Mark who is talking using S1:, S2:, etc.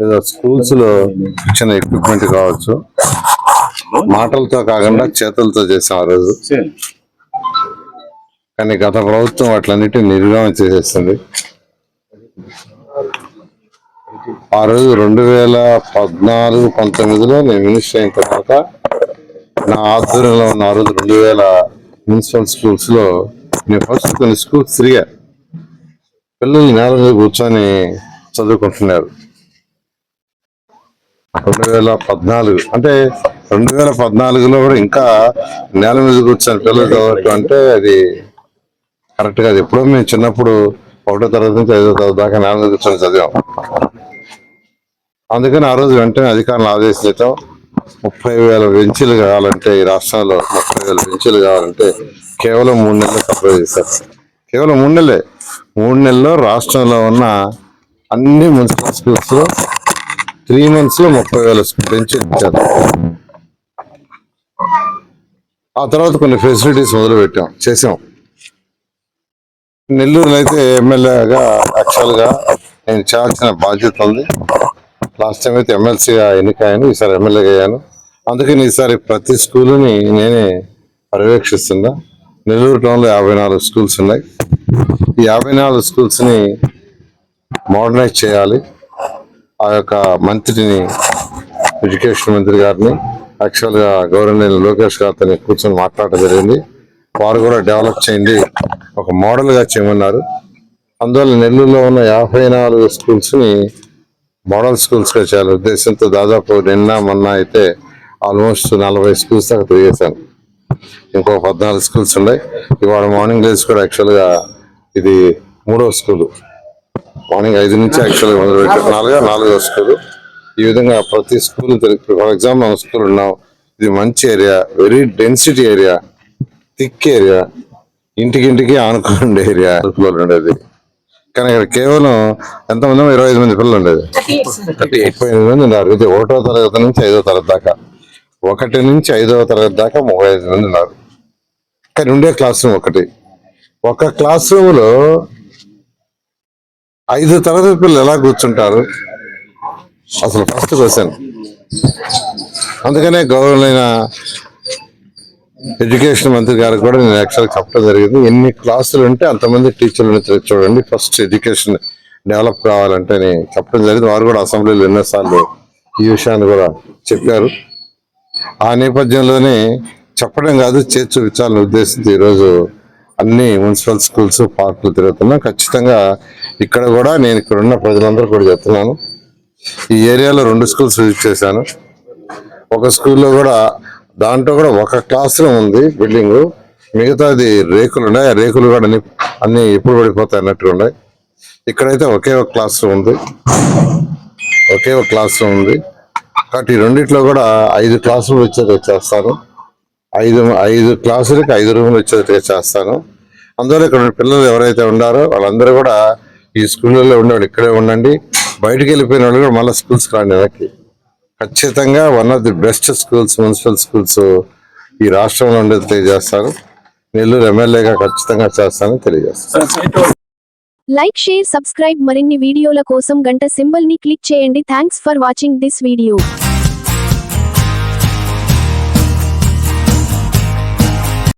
S1: లేదా స్కూల్స్లో ఇచ్చిన ఎక్విప్మెంట్ కావచ్చు. మాటలతో కాకుండా చేతులతో చేసాం ఆ రోజు. కానీ గత ప్రభుత్వం వాటిలన్నిటిని నిర్గమం చేసేస్తుంది ఆ రోజు రెండు వేల పద్నాలుగు పంతొమ్మిదిలో నేను మినిస్టర్ అయిన తర్వాత నా ఆధ్వర్యంలో ఉన్న ఆ రోజు రెండు వేల మున్సిపల్ స్కూల్స్లో నేను ఫస్ట్ కొన్ని స్కూల్స్ తిరిగా పిల్లలు నేల మీద కూర్చొని చదువుకుంటున్నారు. రెండు వేల పద్నాలుగు. అంటే రెండు వేల పద్నాలుగులో కూడా ఇంకా నేల మీద కూర్చొని పిల్లలు చదవటం అంటే అది కరెక్ట్ కాదు ఎప్పుడో మేము చిన్నప్పుడు ఒకటో తరగతి నుంచి ఐదో తరగతి దాకా నేల మీద కూర్చొని చదివాం. అందుకని ఆ రోజు వెంటనే అధికారులు ఆదేశించటం ముప్పై వేల బెంచీలు కావాలంటే ఈ రాష్ట్రంలో ముప్పై వేల బెంచీలు కావాలంటే కేవలం మూడు నెలలు సప్లై చేశారు. కేవలం మూడు నెలలే. మూడు నెలల్లో రాష్ట్రంలో ఉన్న అన్ని మున్సిపల్ స్కూల్స్లో త్రీ మంత్స్లో ముప్పై వేల బెంచీలు ఇచ్చారు ఆ తర్వాత కొన్ని ఫెసిలిటీస్ మొదలుపెట్టాం. చేసాం. నెల్లూరులో అయితే ఎమ్మెల్యేగా యాక్చువల్గా నేను చేయాల్సిన బాధ్యత ఉంది. లాస్ట్ టైం అయితే ఎమ్మెల్సీగా ఎన్నికయ్యాను ఈసారి ఎమ్మెల్యేగా అయ్యాను. అందుకని ఈసారి ప్రతి స్కూల్ని నేనే పర్యవేక్షిస్తున్నా. నెల్లూరు టౌన్లో యాభై నాలుగు స్కూల్స్ ఉన్నాయి. ఈ యాభై నాలుగు స్కూల్స్ని మోడర్నైజ్ చేయాలి. ఆ యొక్క మంత్రిని ఎడ్యుకేషన్ మంత్రి గారిని యాక్చువల్గా గవర్నర్ లోకేష్ గారితో కూర్చొని మాట్లాడడం జరిగింది. వారు కూడా డెవలప్ చేయండి ఒక మోడల్గా చేయమన్నారు. అందువల్ల నెల్లూరులో ఉన్న యాభై నాలుగు స్కూల్స్ని మోడల్ స్కూల్స్గా చేయాలి. ఉద్దేశంతో దాదాపు నిన్న మొన్న అయితే ఆల్మోస్ట్ నలభై స్కూల్స్ దాకా తిరిగేశాను ఇంకో పద్నాలుగు స్కూల్స్ ఉన్నాయి. ఇవాళ మార్నింగ్ డేస్ కూడా యాక్చువల్గా ఇది మూడో స్కూలు మార్నింగ్ ఐదు నుంచి యాక్చువల్గా మొదలు పెట్టారు. నాలుగో నాలుగో స్కూల్ ఈ విధంగా ప్రతి స్కూల్ ఫర్ ఎగ్జాంపుల్ మన స్కూల్ ఉన్నాం. ఇది మంచి area very density area thick area ఇంటికింటికి ఆనుకునే ఏరియా. ఉండేది. కానీ ఇక్కడ కేవలం ఎంతమంది? ఇరవై ఐదు మంది పిల్లలు ఉండేది. ముప్పై ఎనిమిది మంది. ఉన్నారు. ఇది ఒకటో తరగతి నుంచి ఐదో తరగతి దాకా. ఒకటి నుంచి ఐదవ తరగతి దాకా ముప్పై ఐదు మంది ఉన్నారు. కానీ ఉండే క్లాస్ రూమ్ ఒకటి. ఒక క్లాస్ రూమ్లో ఐదు తరగతి పిల్లలు ఎలా కూర్చుంటారు? అసలు ఫస్ట్ క్వశ్చన్ అందుకనే గౌరవమైన ఎడ్యుకేషన్ మంత్రి గారికి కూడా నేను యాక్చువల్గా చెప్పడం జరిగింది. ఎన్ని క్లాసులు ఉంటే అంతమంది టీచర్లు చూడండి ఫస్ట్ ఎడ్యుకేషన్ డెవలప్ కావాలంటే అని చెప్పడం జరిగింది. వారు కూడా అసెంబ్లీలో ఎన్నోసార్లు ఈ విషయాన్ని కూడా చెప్పారు. ఆ నేపథ్యంలోనే చెప్పడం కాదు చేసి చూపించాలని ఉద్దేశంతో ఈరోజు అన్ని మున్సిపల్ స్కూల్స్ పార్కులు తిరుగుతున్నాం. ఖచ్చితంగా ఇక్కడ కూడా నేను ఇక్కడ ఉన్న ప్రజలందరూ కూడా చెప్తున్నాను. ఈ ఏరియాలో రెండు స్కూల్స్ విజిట్ చేశాను. ఒక స్కూల్లో కూడా దాంట్లో కూడా ఒక క్లాస్ రూమ్ ఉంది బిల్డింగ్ మిగతాది రేకులు ఉన్నాయి. ఆ రేకులు కూడా అన్ని అన్ని ఎప్పుడు పడిపోతాయి అన్నట్టు ఉన్నాయి. ఇక్కడైతే ఒకే ఒక క్లాస్ రూమ్ ఉంది. ఒకే ఒక క్లాస్ రూమ్ ఉంది. కాబట్టి రెండిట్లో కూడా ఐదు క్లాస్ రూమ్ వచ్చేది చేస్తాను ఐదు ఐదు క్లాసులకి ఐదు రూములు వచ్చేది చేస్తాను అందువల్ల ఇక్కడ పిల్లలు ఎవరైతే ఉన్నారో వాళ్ళందరూ కూడా ఈ స్కూళ్ళలో ఉండేవాళ్ళు ఇక్కడే ఉండండి. బయటకు వెళ్ళిపోయిన వాళ్ళు కూడా మళ్ళీ స్కూల్స్కి రాండి వెనక్కి. ఖచ్చితంగా one of the best schools municipal schools ఈ రాష్ట్రంలో ఉండేది తెలియజేస్తారు. నెల్లూరు ఎమ్మెల్యేగా ఖచ్చితంగా చేస్తానని తెలియజేస్తాను.
S2: లైక్ షేర్ సబ్స్క్రైబ్ మరిన్ని వీడియోల కోసం గంట సింబల్ని క్లిక్ చేయండి. Thanks for watching this video